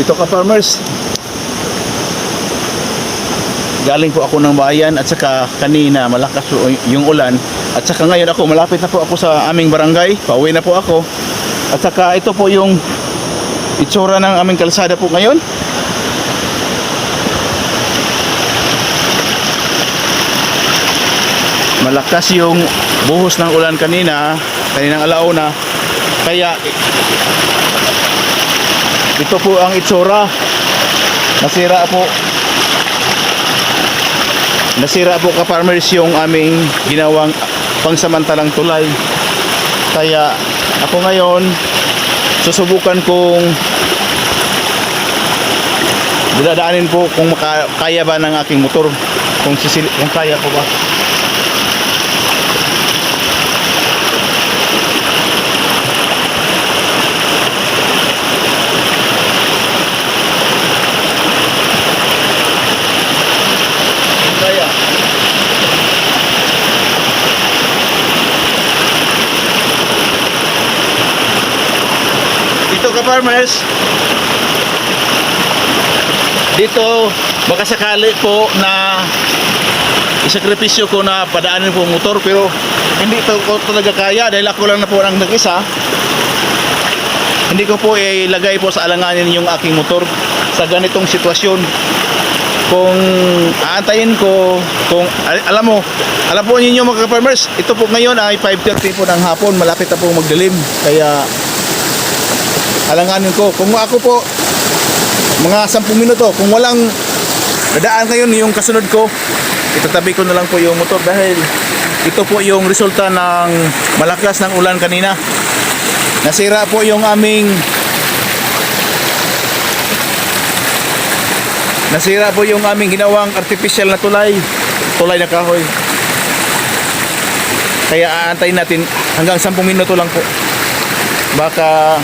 Ito ka farmers. Galing po ako ng bayan at saka kanina malakas po yung ulan. At saka ngayon ako malapit na po ako sa aming barangay. Pauwi na po ako. At saka ito po yung itsura ng aming kalsada po ngayon. Malakas yung buhos ng ulan kanina, kaninang alauna. Kaya ito po ang itsura. Nasira po. Nasira po ka farmers yung aming ginawang pangsamantalang tulay. Kaya ako ngayon susubukan kong dadaanin po kung kaya ba ng aking motor kung sisil kung kaya ko ba Kung kaya Dito ka farmers. Dito baka sakali po na isakripisyo ko na padaanin po motor pero hindi to ko talaga kaya dahil ako lang na po ang nag-isa. Hindi ko po ilagay po sa alanganin yung aking motor sa ganitong sitwasyon. Kung aantayin ko kung al- alam mo alam po ninyo mga farmers ito po ngayon ay 5.30 po ng hapon malapit na po magdilim. Kaya alanganin ko. Kung ako po mga 10 minuto kung walang dadaan ngayon yung kasunod ko itatabi ko na lang po yung motor dahil ito po yung resulta ng malakas ng ulan kanina. Nasira po yung aming nasira po yung aming ginawang artificial na tulay tulay na kahoy. Kaya aantayin natin hanggang 10 minuto lang po baka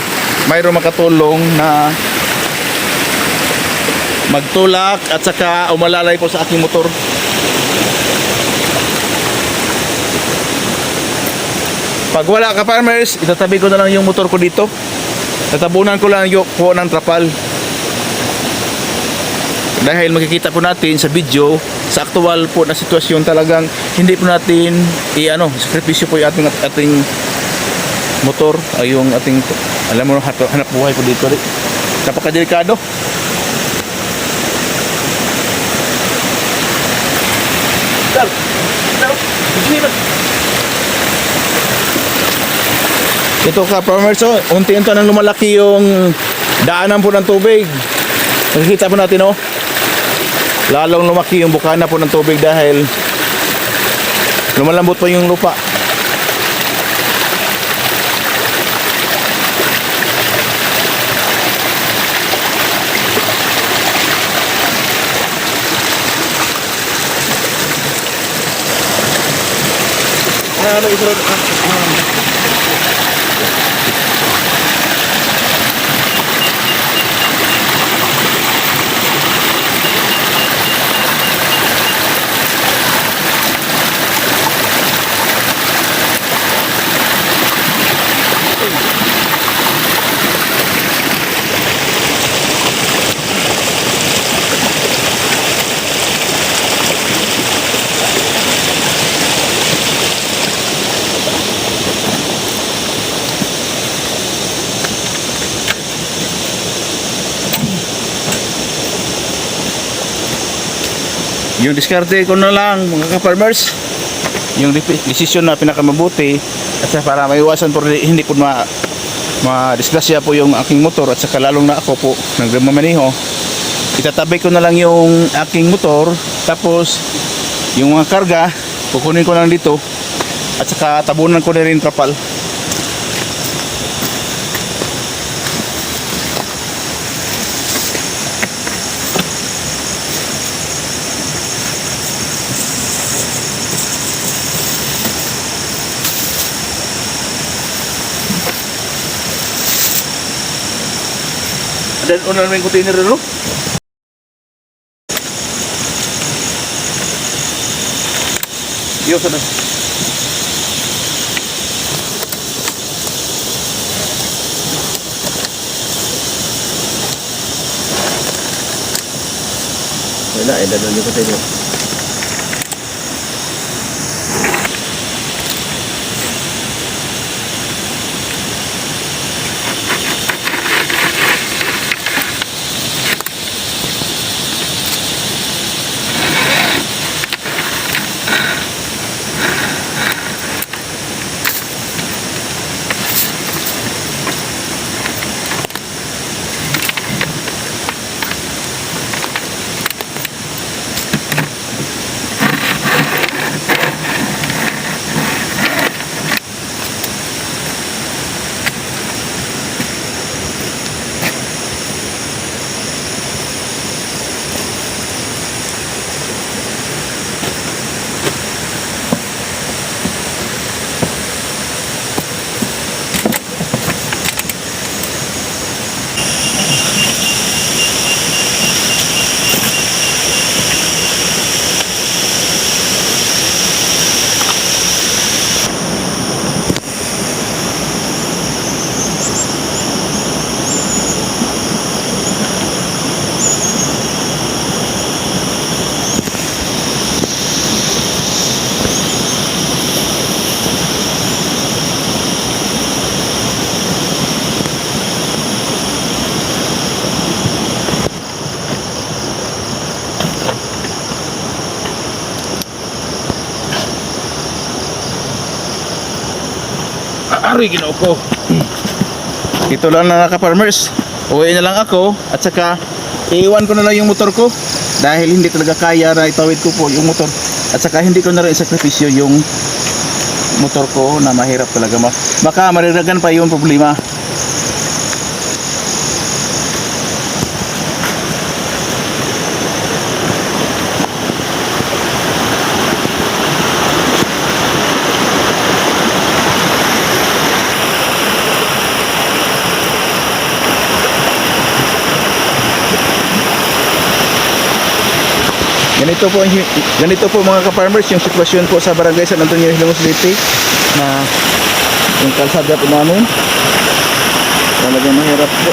mayroong makatulong na magtulak at saka umalalay po sa aking motor. Pag wala ka farmers itatabi ko na lang yung motor ko dito. Tatabunan ko lang yung po ng trapal. Dahil makikita po natin sa video sa aktual po na sitwasyon talagang hindi po natin i-ano sakripisyo po yung ating ating motor ay yung ating alam mo hanap, hanap buhay po dito rin napakadelikado hindi ba? Ito ka farmers oh, unti-unti nang lumalaki yung daanan po ng tubig. Nakikita po natin oh. Lalong lumaki yung bukana po ng tubig dahil lumalambot pa yung lupa. না হলে Yung diskarte ko na lang mga ka-farmers. Yung desisyon na pinakamabuti at sa para maiwasan po hindi po ma ma-disgrasya po yung aking motor at saka lalong na ako po nagmamaniho itatabi ko na lang yung aking motor tapos yung mga karga kukunin ko lang dito at saka tabunan ko na rin trapal Dan una naman yung container no? Yo, sana. Wala, eh, danon yung container. Ari, ginoo ko. Ito lang na naka-farmers. Uwi na lang ako at saka iiwan ko na lang yung motor ko dahil hindi talaga kaya na itawid ko po yung motor at saka hindi ko na rin sakripisyo yung motor ko na mahirap talaga baka mariragan pa yung problema Ganito po ganito po mga ka-farmers yung sitwasyon po sa barangay San Antonio Hilongos City na yung kalsada po namin. Talagang mahirap po